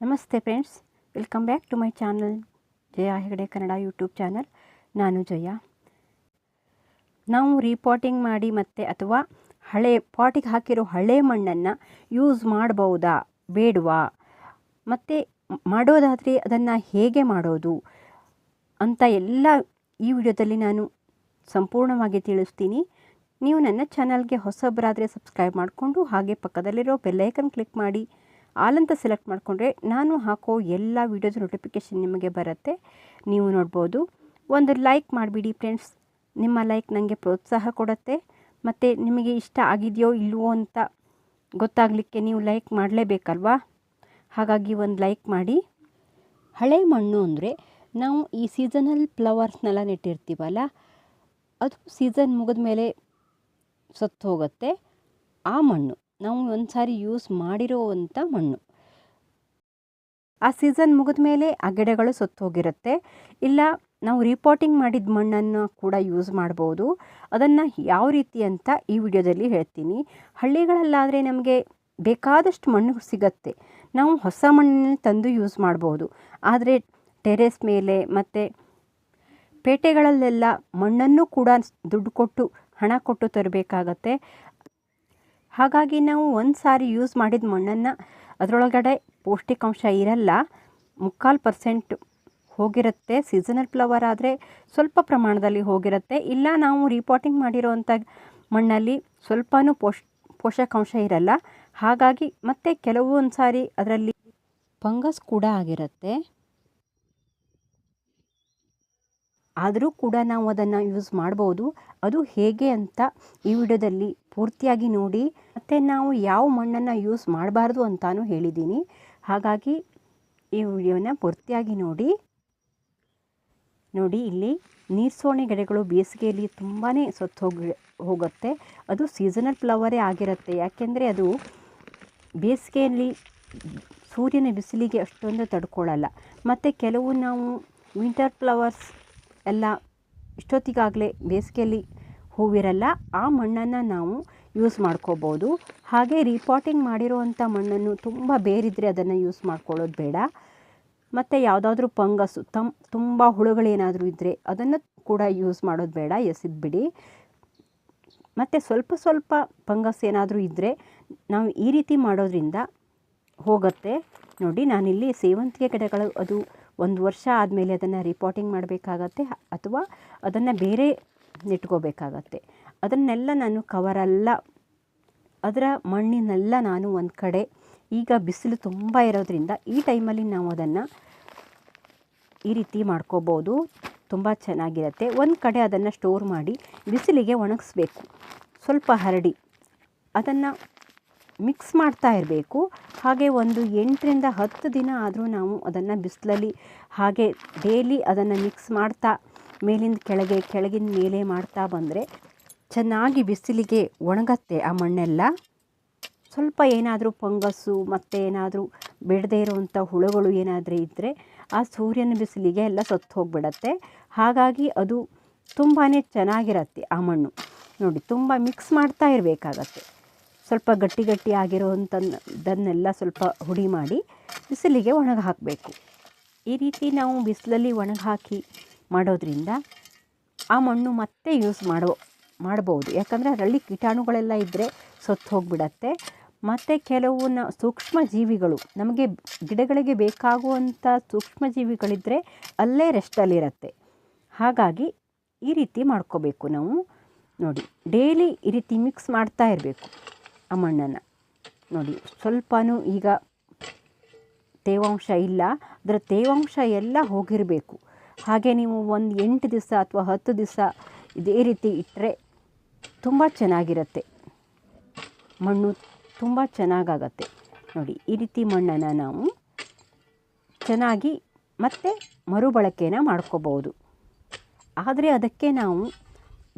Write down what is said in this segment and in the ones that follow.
ನಮಸ್ತೆ friends, welcome back to my channel Jaya Hegde Kannada YouTube channel. ನಾನು ಜಯ. ನಾವು repotting ಮಾಡಿ ಮತ್ತೆ ಅಥವಾ ಹಳೆ ಪಾಟಿಗೆ ಹಾಕಿರೋ ಹಳೆ ಮಣ್ಣನ್ನು ಯೂಸ್ ಮಾಡ್ಬೋದಾ, ಬೇಡವಾ? ಮತ್ತು ಮಾಡೋದಾದರೆ ಅದನ್ನು ಹೇಗೆ ಮಾಡೋದು ಅಂತ ಎಲ್ಲ ಈ ವಿಡಿಯೋದಲ್ಲಿ ನಾನು ಸಂಪೂರ್ಣವಾಗಿ ತಿಳಿಸ್ತೀನಿ. ನೀವು ನನ್ನ ಚಾನಲ್ಗೆ ಹೊಸಬ್ರಾದರೆ ಸಬ್ಸ್ಕ್ರೈಬ್ ಮಾಡಿಕೊಂಡು ಹಾಗೆ ಪಕ್ಕದಲ್ಲಿರೋ ಬೆಲ್ಲೈಕನ್ ಕ್ಲಿಕ್ ಮಾಡಿ. ಆಲ್ ಅಂತ ಸೆಲೆಕ್ಟ್ ಮಾಡಿಕೊಂಡ್ರೆ ನಾನು ಹಾಕೋ ಎಲ್ಲ ವೀಡಿಯೋಸ್ ನೋಟಿಫಿಕೇಷನ್ ನಿಮಗೆ ಬರುತ್ತೆ. ನೀವು ನೋಡ್ಬೋದು. ಒಂದು ಲೈಕ್ ಮಾಡಿಬಿಡಿ ಫ್ರೆಂಡ್ಸ್ ನಿಮ್ಮ ಲೈಕ್ ನನಗೆ ಪ್ರೋತ್ಸಾಹ ಕೊಡುತ್ತೆ. ಮತ್ತು ನಿಮಗೆ ಇಷ್ಟ ಆಗಿದೆಯೋ ಇಲ್ವೋ ಅಂತ ಗೊತ್ತಾಗಲಿಕ್ಕೆ ನೀವು ಲೈಕ್ ಮಾಡಲೇಬೇಕಲ್ವಾ? ಹಾಗಾಗಿ ಒಂದು ಲೈಕ್ ಮಾಡಿ. ಹಳೆ ಮಣ್ಣು ಅಂದರೆ ನಾವು ಈ ಸೀಸನಲ್ ಫ್ಲವರ್ಸ್ನೆಲ್ಲ ನೆಟ್ಟಿರ್ತೀವಲ್ಲ, ಅದು ಸೀಸನ್ ಮುಗಿದ ಮೇಲೆ ಸತ್ತು ಹೋಗುತ್ತೆ. ಆ ಮಣ್ಣು. ನಾವು ಒಂದು ಸಾರಿ ಯೂಸ್ ಮಾಡಿರೋವಂಥ ಮಣ್ಣು. ಆ ಸೀಸನ್ ಮುಗಿದ ಮೇಲೆ ಆ ಗಿಡಗಳು ಸುತ್ತೋಗಿರುತ್ತೆ ಇಲ್ಲ, ನಾವು ರಿಪೋರ್ಟಿಂಗ್ ಮಾಡಿದ ಮಣ್ಣನ್ನು ಕೂಡ ಯೂಸ್ ಮಾಡ್ಬೋದು. ಅದನ್ನು ಯಾವ ರೀತಿ ಅಂತ ಈ ವಿಡಿಯೋದಲ್ಲಿ ಹೇಳ್ತೀನಿ. ಹಳ್ಳಿಗಳಲ್ಲಾದರೆ ನಮಗೆ ಬೇಕಾದಷ್ಟು ಮಣ್ಣು ಸಿಗತ್ತೆ. ನಾವು ಹೊಸ ಮಣ್ಣನ್ನು ತಂದು ಯೂಸ್ ಮಾಡ್ಬೋದು. ಆದರೆ ಟೆರೆಸ್ ಮೇಲೆ ಮತ್ತು ಪೇಟೆಗಳಲ್ಲೆಲ್ಲ ಮಣ್ಣನ್ನು ಕೂಡ ದುಡ್ಡು ಕೊಟ್ಟು, ಹಣ ಕೊಟ್ಟು ತರಬೇಕಾಗತ್ತೆ. ಹಾಗಾಗಿ ನಾವು ಒಂದು ಸಾರಿ ಯೂಸ್ ಮಾಡಿದ ಮಣ್ಣನ್ನು ಅದರೊಳಗಡೆ ಪೌಷ್ಟಿಕಾಂಶ ಇರಲ್ಲ, ಮುಕ್ಕಾಲು ಪರ್ಸೆಂಟ್ ಹೋಗಿರುತ್ತೆ ಸೀಸನಲ್ ಫ್ಲವರ್ ಆದರೆ ಸ್ವಲ್ಪ ಪ್ರಮಾಣದಲ್ಲಿ ಹೋಗಿರುತ್ತೆ. ಇಲ್ಲ, ನಾವು ರಿಪೋರ್ಟಿಂಗ್ ಮಾಡಿರೋವಂಥ ಮಣ್ಣಲ್ಲಿ ಸ್ವಲ್ಪನೂ ಪೋಷ್, ಪೋಷಕಾಂಶ ಇರಲ್ಲ. ಹಾಗಾಗಿ ಮತ್ತೆ ಕೆಲವೊಂದು ಸಾರಿ ಅದರಲ್ಲಿ ಫಂಗಸ್ ಕೂಡ ಆಗಿರುತ್ತೆ. ಆದರೂ ಕೂಡ ನಾವು ಅದನ್ನು ಯೂಸ್ ಮಾಡ್ಬೋದು. ಅದು ಹೇಗೆ ಅಂತ ಈ ವಿಡಿಯೋದಲ್ಲಿ ಪೂರ್ತಿಯಾಗಿ ನೋಡಿ, ಮತ್ತು ನಾವು ಯಾವ ಮಣ್ಣನ್ನು ಯೂಸ್ ಮಾಡಬಾರ್ದು ಅಂತಲೂ ಹೇಳಿದ್ದೀನಿ. ಹಾಗಾಗಿ ಈ ವಿಡಿಯೋನ ಪೂರ್ತಿಯಾಗಿ ನೋಡಿ. ನೋಡಿ, ಇಲ್ಲಿ ನೀರ್ಸೋಣೆ ಗಿಡಗಳು ಬೇಸಿಗೆಯಲ್ಲಿ ತುಂಬಾ ಸತ್ತು ಹೋಗಿ, ಹೋಗುತ್ತೆ. ಅದು ಸೀಸನಲ್ ಫ್ಲವರೇ ಆಗಿರುತ್ತೆ. ಯಾಕೆಂದರೆ ಅದು ಬೇಸಿಗೆಯಲ್ಲಿ ಸೂರ್ಯನ ಬಿಸಿಲಿಗೆ ಅಷ್ಟೊಂದು ತಡ್ಕೊಳ್ಳಲ್ಲ ಮತ್ತು ಕೆಲವು ನಾವು ವಿಂಟರ್ ಫ್ಲವರ್ಸ್ ಎಲ್ಲ ಇಷ್ಟೊತ್ತಿಗಾಗಲೇ ಬೇಸಿಗೆಯಲ್ಲಿ ಹೂವಿರಲ್ಲ, ಆ ಮಣ್ಣನ್ನು ನಾವು ಯೂಸ್ ಮಾಡ್ಕೋಬೋದು. ಹಾಗೆ ರೀಪಾಟಿಂಗ್ ಮಾಡಿರುವಂಥ ಮಣ್ಣನ್ನು ತುಂಬ ಬೇರಿದ್ರೆ ಅದನ್ನು ಯೂಸ್ ಮಾಡ್ಕೊಳ್ಳೋದು ಬೇಡ. ಮತ್ತು ಯಾವುದಾದ್ರೂ ಪಂಗಸ್ಸು ತಮ್, ತುಂಬ ಹುಳುಗಳೇನಾದರೂ ಇದ್ದರೆ ಅದನ್ನು ಕೂಡ ಯೂಸ್ ಮಾಡೋದು ಬೇಡ ಎಸೆದ್ಬಿಡಿ ಮತ್ತು ಸ್ವಲ್ಪ ಸ್ವಲ್ಪ ಪಂಗಸ್ ಏನಾದರೂ ಇದ್ದರೆ ನಾವು ಈ ರೀತಿ ಮಾಡೋದ್ರಿಂದ ಹೋಗುತ್ತೆ. ನೋಡಿ, ನಾನಿಲ್ಲಿ ಸೇವಂತಿಗೆ ಗಿಡಗಳು ಅದು ಒಂದು ವರ್ಷ ಆದಮೇಲೆ ಅದನ್ನು ರಿಪೋರ್ಟಿಂಗ್ ಮಾಡಬೇಕಾಗತ್ತೆ, ಅಥವಾ ಅದನ್ನು ಬೇರೆ ನೆಟ್ಕೋಬೇಕಾಗತ್ತೆ ಅದನ್ನೆಲ್ಲ ನಾನು ಕವರೆಲ್ಲ ಅದರ ಮಣ್ಣಿನೆಲ್ಲ ನಾನು ಒಂದು ಕಡೆ. ಈಗ ಬಿಸಿಲು ತುಂಬ ಇರೋದ್ರಿಂದ ಈ ಟೈಮಲ್ಲಿ ನಾವು ಅದನ್ನು ಈ ರೀತಿ ಮಾಡ್ಕೋಬೋದು. ತುಂಬ ಚೆನ್ನಾಗಿರುತ್ತೆ. ಒಂದು ಕಡೆ ಅದನ್ನು ಸ್ಟೋರ್ ಮಾಡಿ ಬಿಸಿಲಿಗೆ ಒಣಗಿಸ್ಬೇಕು. ಸ್ವಲ್ಪ ಹರಡಿ. ಅದನ್ನು ಮಿಕ್ಸ್ ಮಾಡ್ತಾ ಇರಬೇಕು. ಹಾಗೆ ಒಂದು ಎಂಟರಿಂದ ಹತ್ತು ದಿನ ಆದರೂ ನಾವು ಅದನ್ನು ಬಿಸಿಲಲ್ಲಿ ಹಾಗೆ ಡೈಲಿ ಅದನ್ನು ಮಿಕ್ಸ್ ಮಾಡ್ತಾ, ಮೇಲಿಂದ ಕೆಳಗೆ, ಕೆಳಗಿನ ಮೇಲೆ ಮಾಡ್ತಾ ಬಂದರೆ ಚೆನ್ನಾಗಿ ಬಿಸಿಲಿಗೆ ಒಣಗತ್ತೆ ಆ ಮಣ್ಣೆಲ್ಲ. ಸ್ವಲ್ಪ ಏನಾದರೂ ಫಂಗಸ್ಸು ಮತ್ತು ಏನಾದರೂ ಬಿಡದೇ ಇರುವಂಥ ಹುಳುಗಳು ಏನಾದರೂ ಇದ್ದರೆ ಆ ಸೂರ್ಯನ ಬಿಸಿಲಿಗೆ ಎಲ್ಲ ಸತ್ತು ಹೋಗಿಬಿಡತ್ತೆ. ಹಾಗಾಗಿ ಅದು ತುಂಬಾ ಚೆನ್ನಾಗಿರತ್ತೆ ಆ ಮಣ್ಣು. ನೋಡಿ, ತುಂಬ ಮಿಕ್ಸ್ ಮಾಡ್ತಾ ಇರಬೇಕಾಗತ್ತೆ. ಸ್ವಲ್ಪ ಗಟ್ಟಿ ಗಟ್ಟಿ ಆಗಿರೋವಂಥದ್ದನ್ನೆಲ್ಲ ಸ್ವಲ್ಪ ಹುಡಿ ಮಾಡಿ ಬಿಸಿಲಿಗೆ ಒಣಗಿ ಹಾಕಬೇಕು ಈ ರೀತಿ ನಾವು ಬಿಸಿಲಲ್ಲಿ ಒಣಗಿ ಹಾಕಿ ಮಾಡೋದ್ರಿಂದ ಆ ಮಣ್ಣು ಮತ್ತೆ ಯೂಸ್ ಮಾಡೋ, ಮಾಡ್ಬೋದು. ಯಾಕಂದರೆ ಅದರಲ್ಲಿ ಕೀಟಾಣುಗಳೆಲ್ಲ ಇದ್ದರೆ ಸತ್ತು ಹೋಗಿಬಿಡತ್ತೆ. ಮತ್ತು ಕೆಲವು ನ, ಸೂಕ್ಷ್ಮ ಜೀವಿಗಳು, ನಮಗೆ ಗಿಡಗಳಿಗೆ ಬೇಕಾಗುವಂಥ ಸೂಕ್ಷ್ಮ ಜೀವಿಗಳಿದ್ದರೆ ಅಲ್ಲೇ ರೆಸ್ಟಲ್ಲಿರತ್ತೆ ಹಾಗಾಗಿ ಈ ರೀತಿ ಮಾಡ್ಕೋಬೇಕು ನಾವು. ನೋಡಿ ಡೈಲಿ ಈ ರೀತಿ ಮಿಕ್ಸ್ ಮಾಡ್ತಾ ಇರಬೇಕು. ಆ ನೋಡಿ, ಸ್ವಲ್ಪನೂ ಈಗ ತೇವಾಂಶ ಇಲ್ಲ. ಅದರ ತೇವಾಂಶ ಎಲ್ಲ ಹೋಗಿರಬೇಕು. ಹಾಗೆ ನೀವು ಒಂದು ಎಂಟು ದಿವಸ ಅಥವಾ ಹತ್ತು ದಿವಸ ಇದೇ ರೀತಿ ಇಟ್ಟರೆ ತುಂಬ ಚೆನ್ನಾಗಿರುತ್ತೆ. ಮಣ್ಣು ತುಂಬ ಚೆನ್ನಾಗಾಗತ್ತೆ. ನೋಡಿ, ಈ ರೀತಿ ಮಣ್ಣನ್ನು ನಾವು ಚೆನ್ನಾಗಿ ಮತ್ತೆ ಮರುಬಳಕೆನ ಮಾಡ್ಕೋಬೋದು ಆದರೆ ಅದಕ್ಕೆ ನಾವು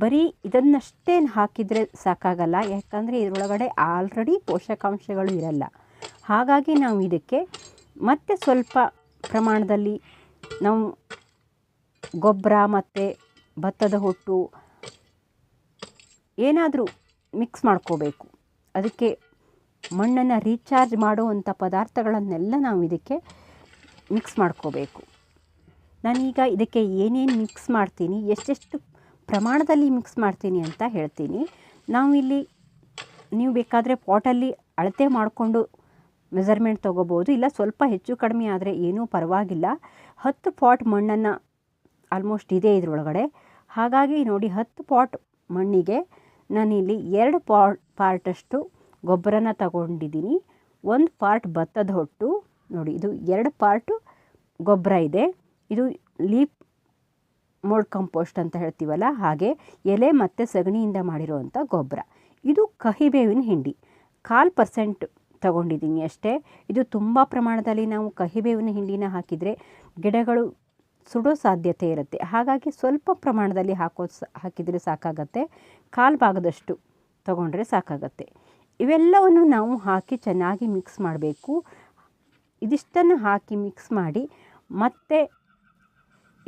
ಬರೀ ಇದನ್ನಷ್ಟೇ ಹಾಕಿದರೆ ಸಾಕಾಗಲ್ಲ. ಯಾಕಂದರೆ ಇದರೊಳಗಡೆ ಆಲ್ರೆಡಿ ಪೋಷಕಾಂಶಗಳು ಇರಲ್ಲ. ಹಾಗಾಗಿ ನಾವು ಇದಕ್ಕೆ ಮತ್ತೆ ಸ್ವಲ್ಪ ಪ್ರಮಾಣದಲ್ಲಿ ನಾವು ಗೊಬ್ಬರ ಮತ್ತು ಭತ್ತದ ಹೊಟ್ಟು ಏನಾದರೂ ಮಿಕ್ಸ್ ಮಾಡ್ಕೋಬೇಕು. ಅದಕ್ಕೆ ಮಣ್ಣನ್ನು ರೀಚಾರ್ಜ್ ಮಾಡುವಂಥ ಪದಾರ್ಥಗಳನ್ನೆಲ್ಲ ನಾವು ಇದಕ್ಕೆ ಮಿಕ್ಸ್ ಮಾಡ್ಕೋಬೇಕು. ನಾನೀಗ ಇದಕ್ಕೆ ಏನೇನು ಮಿಕ್ಸ್ ಮಾಡ್ತೀನಿ, ಎಷ್ಟೆಷ್ಟು ಪ್ರಮಾಣದಲ್ಲಿ ಮಿಕ್ಸ್ ಮಾಡ್ತೀನಿ ಅಂತ ಹೇಳ್ತೀನಿ. ನಾವು ಇಲ್ಲಿ ನೀವು ಬೇಕಾದರೆ ಪಾಟಲ್ಲಿ ಅಳತೆ ಮಾಡಿಕೊಂಡು ಮೆಸರ್ಮೆಂಟ್ ತೊಗೋಬೋದು. ಇಲ್ಲ, ಸ್ವಲ್ಪ ಹೆಚ್ಚು ಕಡಿಮೆ ಆದರೆ ಏನೂ ಪರವಾಗಿಲ್ಲ. ಹತ್ತು ಪಾಟ್ ಮಣ್ಣನ್ನು ಆಲ್ಮೋಸ್ಟ್ ಇದೆ ಇದರೊಳಗಡೆ. ಹಾಗಾಗಿ ನೋಡಿ, ಹತ್ತು ಪಾಟ್ ಮಣ್ಣಿಗೆ ನಾನಿಲ್ಲಿ ಎರಡು ಪಾಟ್ ಪಾರ್ಟಷ್ಟು ಗೊಬ್ಬರನ ತಗೊಂಡಿದ್ದೀನಿ. ಒಂದು ಪಾರ್ಟ್ ಭತ್ತದ ಹೊಟ್ಟು. ನೋಡಿ, ಇದು ಎರಡು ಪಾರ್ಟು ಗೊಬ್ಬರ ಇದೆ. ಇದು ಲೀಪ್ ಮೋಲ್ಡ್ ಕಂಪೋಸ್ಟ್ ಅಂತ ಹೇಳ್ತೀವಲ್ಲ, ಹಾಗೆ ಎಲೆ ಮತ್ತು ಸಗಣಿಯಿಂದ ಮಾಡಿರುವಂಥ ಗೊಬ್ಬರ. ಇದು ಕಹಿಬೇವಿನ ಹಿಂಡಿ. ಕಾಲು ಪರ್ಸೆಂಟ್ ತಗೊಂಡಿದ್ದೀನಿ ಅಷ್ಟೇ. ಇದು ತುಂಬ ಪ್ರಮಾಣದಲ್ಲಿ ನಾವು ಕಹಿಬೇವಿನ ಹಿಂಡಿನ ಹಾಕಿದರೆ ಗಿಡಗಳು ಸುಡೋ ಸಾಧ್ಯತೆ ಇರುತ್ತೆ. ಹಾಗಾಗಿ ಸ್ವಲ್ಪ ಪ್ರಮಾಣದಲ್ಲಿ ಹಾಕೋ ಹಾಕಿದರೆ ಸಾಕಾಗತ್ತೆ. ಕಾಲು ಭಾಗದಷ್ಟು ತಗೊಂಡ್ರೆ ಸಾಕಾಗತ್ತೆ. ಇವೆಲ್ಲವನ್ನು ನಾವು ಹಾಕಿ ಚೆನ್ನಾಗಿ ಮಿಕ್ಸ್ ಮಾಡಬೇಕು. ಇದಿಷ್ಟನ್ನು ಹಾಕಿ ಮಿಕ್ಸ್ ಮಾಡಿ ಮತ್ತೆ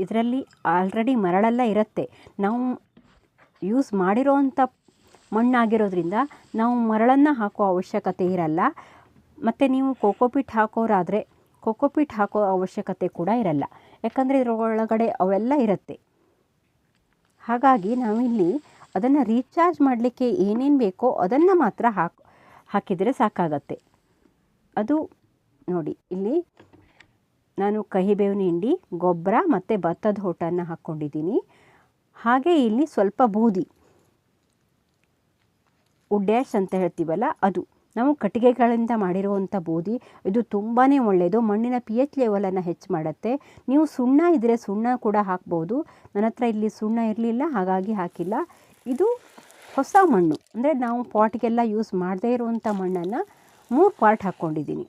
ಇದರಲ್ಲಿ ಆಲ್ರೆಡಿ ಮರಳೆಲ್ಲ ಇರುತ್ತೆ. ನಾವು ಯೂಸ್ ಮಾಡಿರೋವಂಥ ಮಣ್ಣಾಗಿರೋದ್ರಿಂದ ನಾವು ಮರಳನ್ನು ಹಾಕೋ ಅವಶ್ಯಕತೆ ಇರಲ್ಲ. ಮತ್ತು ನೀವು ಕೋಕೋಪಿಟ್ ಹಾಕೋರಾದರೆ ಕೋಕೋಪಿಟ್ ಹಾಕೋ ಅವಶ್ಯಕತೆ ಕೂಡ ಇರಲ್ಲ. ಯಾಕಂದರೆ ಇದರೊಳಗಡೆ ಅವೆಲ್ಲ ಇರುತ್ತೆ. ಹಾಗಾಗಿ ನಾವಿಲ್ಲಿ ಅದನ್ನು ರೀಚಾರ್ಜ್ ಮಾಡಲಿಕ್ಕೆ ಏನೇನು ಬೇಕೋ ಅದನ್ನು ಮಾತ್ರ ಹಾಕಿ, ಹಾಕಿದರೆ ಸಾಕಾಗತ್ತೆ. ಅದು ನೋಡಿ, ಇಲ್ಲಿ ನಾನು ಕಹಿಬೇವಿನ ಹಿಂಡಿ, ಗೊಬ್ಬರ ಮತ್ತು ಭತ್ತದ ಹೊಟ್ಟನ್ನು ಹಾಕ್ಕೊಂಡಿದ್ದೀನಿ. ಹಾಗೆ ಇಲ್ಲಿ ಸ್ವಲ್ಪ ಬೂದಿ, ಉಡ್ಯಾಶ್ ಅಂತ ಹೇಳ್ತೀವಲ್ಲ ಅದು. ನಾವು ಕಟ್ಟಿಗೆಗಳಿಂದ ಮಾಡಿರುವಂಥ ಬೂದಿ, ಇದು ತುಂಬಾ ಒಳ್ಳೆಯದು. ಮಣ್ಣಿನ ಪಿ ಎಚ್ ಲೆವೆಲನ್ನು ಹೆಚ್ಚು ಮಾಡುತ್ತೆ. ನೀವು ಸುಣ್ಣ ಇದ್ದರೆ ಸುಣ್ಣ ಕೂಡ ಹಾಕ್ಬೋದು. ನನ್ನ ಹತ್ರ ಇಲ್ಲಿ ಸುಣ್ಣ ಇರಲಿಲ್ಲ, ಹಾಗಾಗಿ ಹಾಕಿಲ್ಲ. ಇದು ಹೊಸ ಮಣ್ಣು. ಅಂದರೆ ನಾವು ಪಾಟ್ಗೆಲ್ಲ ಯೂಸ್ ಮಾಡದೇ ಇರುವಂಥ ಮಣ್ಣನ್ನು ಮೂರು ಪಾರ್ಟ್ ಹಾಕ್ಕೊಂಡಿದ್ದೀನಿ.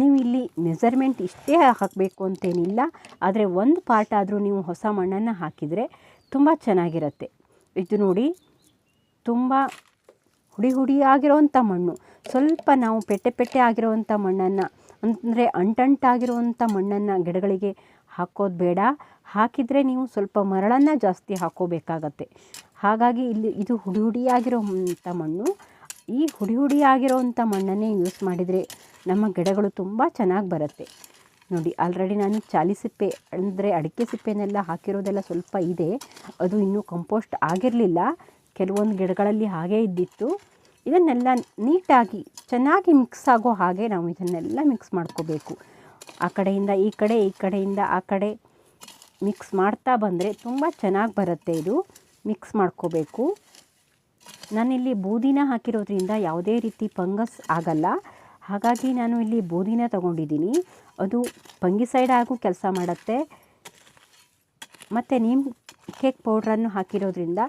ನೀವು ಇಲ್ಲಿ ಮೆಸರ್ಮೆಂಟ್ ಇಷ್ಟೇ ಹಾಕಬೇಕು ಅಂತೇನಿಲ್ಲ, ಆದರೆ ಒಂದು ಪಾರ್ಟ್ ಆದರೂ ನೀವು ಹೊಸ ಮಣ್ಣನ್ನು ಹಾಕಿದರೆ ತುಂಬ ಚೆನ್ನಾಗಿರುತ್ತೆ. ಇದು ನೋಡಿ, ತುಂಬ ಹುಡಿ ಹುಡಿಯಾಗಿರೋವಂಥ ಮಣ್ಣು. ಸ್ವಲ್ಪ ನಾವು ಪೆಟ್ಟೆ ಪೆಟ್ಟೆ ಆಗಿರೋವಂಥ ಮಣ್ಣನ್ನು, ಅಂದರೆ ಅಂಟಂಟಾಗಿರುವಂಥ ಮಣ್ಣನ್ನು ಗಿಡಗಳಿಗೆ ಹಾಕೋದು ಬೇಡ. ಹಾಕಿದರೆ ನೀವು ಸ್ವಲ್ಪ ಮರಳನ್ನು ಜಾಸ್ತಿ ಹಾಕೋಬೇಕಾಗತ್ತೆ. ಹಾಗಾಗಿ ಇಲ್ಲಿ ಇದು ಹುಡಿ ಹುಡಿಯಾಗಿರೋವಂಥ ಮಣ್ಣು. ಈ ಹುಡಿ ಹುಡಿಯಾಗಿರೋವಂಥ ಮಣ್ಣನ್ನೇ ಯೂಸ್ ಮಾಡಿದರೆ ನಮ್ಮ ಗಿಡಗಳು ತುಂಬ ಚೆನ್ನಾಗಿ ಬರುತ್ತೆ. ನೋಡಿ ಆಲ್ರೆಡಿ ನಾನು ಚಾಲಿ ಸಿಪ್ಪೆ ಅಂದರೆ ಅಡಿಕೆ ಸಿಪ್ಪೆನೆಲ್ಲ ಹಾಕಿರೋದೆಲ್ಲ ಸ್ವಲ್ಪ ಇದೆ. ಅದು ಇನ್ನೂ ಕಂಪೋಸ್ಟ್ ಆಗಿರಲಿಲ್ಲ. ಕೆಲವೊಂದು ಗಿಡಗಳಲ್ಲಿ ಹಾಗೇ ಇದ್ದಿತ್ತು. ಇದನ್ನೆಲ್ಲ ನೀಟಾಗಿ, ಚೆನ್ನಾಗಿ ಮಿಕ್ಸ್ ಆಗೋ ಹಾಗೆ ನಾವು ಇದನ್ನೆಲ್ಲ ಮಿಕ್ಸ್ ಮಾಡ್ಕೋಬೇಕು. ಆ ಕಡೆಯಿಂದ ಈ ಕಡೆ, ಈ ಕಡೆಯಿಂದ ಆ ಕಡೆ ಮಿಕ್ಸ್ ಮಾಡ್ತಾ ಬಂದರೆ ತುಂಬ ಚೆನ್ನಾಗಿ ಬರುತ್ತೆ ಇದು. ಮಿಕ್ಸ್ ಮಾಡ್ಕೋಬೇಕು. ನಾನಿಲ್ಲಿ ಬೂದಿನ ಹಾಕಿರೋದ್ರಿಂದ ಯಾವುದೇ ರೀತಿ ಫಂಗಸ್ ಆಗಲ್ಲ. ಹಾಗಾಗಿ ನಾನು ಇಲ್ಲಿ ಬೂದಿನ ತಗೊಂಡಿದ್ದೀನಿ. ಅದು ಫಂಗಿಸೈಡ್ ಆಗು ಕೆಲಸ ಮಾಡುತ್ತೆ. ಮತ್ತು ನೀಮ್ ಕೇಕ್ ಪೌಡ್ರನ್ನು ಹಾಕಿರೋದ್ರಿಂದ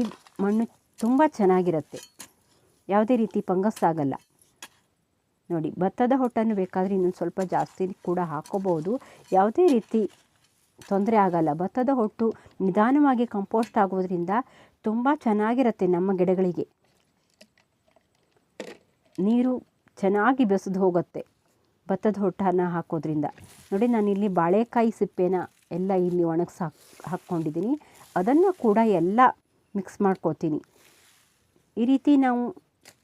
ಈ ಮಣ್ಣು ತುಂಬ ಚೆನ್ನಾಗಿರುತ್ತೆ. ಯಾವುದೇ ರೀತಿ ಫಂಗಸ್ ಆಗಲ್ಲ. ನೋಡಿ, ಭತ್ತದ ಹೊಟ್ಟನ್ನು ಬೇಕಾದರೆ ಇನ್ನೊಂದು ಸ್ವಲ್ಪ ಜಾಸ್ತಿ ಕೂಡ ಹಾಕೋಬೋದು ಯಾವುದೇ ರೀತಿ ತೊಂದರೆ ಆಗಲ್ಲ. ಭತ್ತದ ಹೊಟ್ಟು ನಿಧಾನವಾಗಿ ಕಂಪೋಸ್ಟ್ ಆಗೋದ್ರಿಂದ ತುಂಬ ಚೆನ್ನಾಗಿರುತ್ತೆ ನಮ್ಮ ಗಿಡಗಳಿಗೆ. ನೀರು ಚೆನ್ನಾಗಿ ಬೆಸೆದು ಹೋಗುತ್ತೆ. ಭತ್ತದ ಹೊಟ್ಟನ್ನು ಹಾಕೋದ್ರಿಂದ. ನೋಡಿ, ನಾನಿಲ್ಲಿ ಬಾಳೆಕಾಯಿ ಸಿಪ್ಪೆನ ಎಲ್ಲ ಇಲ್ಲಿ ಒಣಗಿಸಿ ಹಾಕ್, ಹಾಕ್ಕೊಂಡಿದ್ದೀನಿ. ಅದನ್ನು ಕೂಡ ಎಲ್ಲ ಮಿಕ್ಸ್ ಮಾಡ್ಕೋತೀನಿ. ಈ ರೀತಿ ನಾವು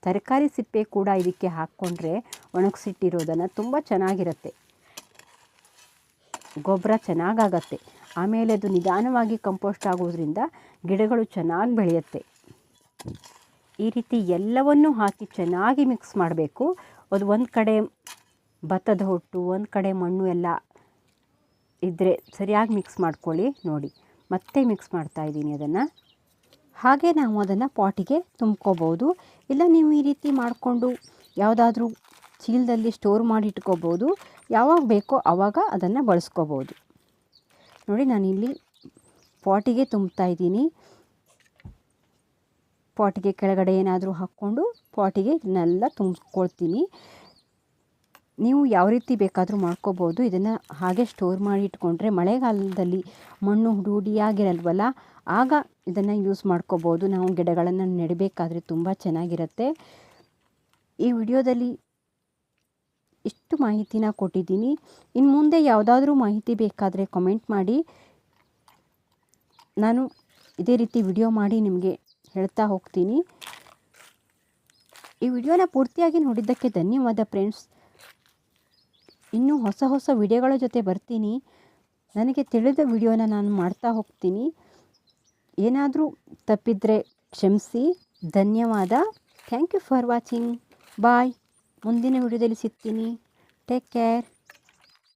ತರಕಾರಿ ಸಿಪ್ಪೆ ಕೂಡ ಇದಕ್ಕೆ ಹಾಕ್ಕೊಂಡ್ರೆ ಒಣಗಿಸಿಟ್ಟಿರೋದನ್ನು ತುಂಬ ಚೆನ್ನಾಗಿರುತ್ತೆ. ಗೊಬ್ಬರ ಚೆನ್ನಾಗಾಗತ್ತೆ. ಆಮೇಲೆ ಅದು ನಿಧಾನವಾಗಿ ಕಂಪೋಸ್ಟ್ ಆಗೋದ್ರಿಂದ ಗಿಡಗಳು ಚೆನ್ನಾಗಿ ಬೆಳೆಯುತ್ತೆ. ಈ ರೀತಿ ಎಲ್ಲವನ್ನೂ ಹಾಕಿ ಚೆನ್ನಾಗಿ ಮಿಕ್ಸ್ ಮಾಡಬೇಕು. ಅದು ಒಂದು ಕಡೆ ಭತ್ತದ ಹೊಟ್ಟು, ಒಂದು ಕಡೆ ಮಣ್ಣು ಎಲ್ಲ ಇದ್ದರೆ ಸರಿಯಾಗಿ ಮಿಕ್ಸ್ ಮಾಡ್ಕೊಳ್ಳಿ ನೋಡಿ. ಮತ್ತೆ ಮಿಕ್ಸ್ ಮಾಡ್ತಾ ಇದ್ದೀನಿ ಅದನ್ನು. ಹಾಗೆ ನಾವು ಅದನ್ನು ಪಾಟಿಗೆ ತುಂಬ್ಕೋಬೋದು. ಇಲ್ಲ ನೀವು ಈ ರೀತಿ ಮಾಡಿಕೊಂಡು ಯಾವುದಾದ್ರೂ ಚೀಲದಲ್ಲಿ ಸ್ಟೋರ್ ಮಾಡಿ ಇಟ್ಕೋಬೋದು. ಯಾವಾಗ ಬೇಕೋ ಆವಾಗ ಅದನ್ನು ಬಳಸ್ಕೋಬೋದು. ನೋಡಿ ನಾನಿಲ್ಲಿ ಪಾಟಿಗೆ ತುಂಬ್ತಾ ಇದ್ದೀನಿ. ಪಾಟಿಗೆ ಕೆಳಗಡೆ ಏನಾದರೂ ಹಾಕ್ಕೊಂಡು ಪಾಟಿಗೆ ಇದನ್ನೆಲ್ಲ ತುಂಬಿಸ್ಕೊಳ್ತೀನಿ ನೀವು ಯಾವ ರೀತಿ ಬೇಕಾದರೂ ಮಾಡ್ಕೋಬೋದು. ಇದನ್ನು ಹಾಗೆ ಸ್ಟೋರ್ ಮಾಡಿ ಇಟ್ಕೊಂಡ್ರೆ ಮಳೆಗಾಲದಲ್ಲಿ ಮಣ್ಣು ಹುಡುಹುಡಿಯಾಗಿರಲ್ವಲ್ಲ ಆಗ ಇದನ್ನು ಯೂಸ್ ಮಾಡ್ಕೋಬೋದು. ನಾವು ಗಿಡಗಳನ್ನು ನೆಡಬೇಕಾದ್ರೆ ತುಂಬ ಚೆನ್ನಾಗಿರುತ್ತೆ. ಈ ವಿಡಿಯೋದಲ್ಲಿ ಇಷ್ಟು ಮಾಹಿತಿನ ಕೊಟ್ಟಿದ್ದೀನಿ. ಇನ್ನು ಮುಂದೆ ಯಾವುದಾದ್ರೂ ಮಾಹಿತಿ ಬೇಕಾದರೆ ಕಮೆಂಟ್ ಮಾಡಿ. ನಾನು ಇದೇ ರೀತಿ ವಿಡಿಯೋ ಮಾಡಿ ನಿಮಗೆ ಹೇಳ್ತಾ ಹೋಗ್ತೀನಿ. ಈ ವಿಡಿಯೋನ ಪೂರ್ತಿಯಾಗಿ ನೋಡಿದ್ದಕ್ಕೆ ಧನ್ಯವಾದ ಫ್ರೆಂಡ್ಸ್. ಇನ್ನೂ ಹೊಸ ಹೊಸ ವಿಡಿಯೋಗಳ ಜೊತೆ ಬರ್ತೀನಿ. ನನಗೆ ತಿಳಿದ ವಿಡಿಯೋನ ನಾನು ಮಾಡ್ತಾ ಹೋಗ್ತೀನಿ. ಏನಾದರೂ ತಪ್ಪಿದರೆ ಕ್ಷಮಿಸಿ. ಧನ್ಯವಾದ. Thank you for watching bye ಮುಂದಿನ ವಿಡಿಯೋದಲ್ಲಿ ಸಿಗ್ತೀನಿ. Take care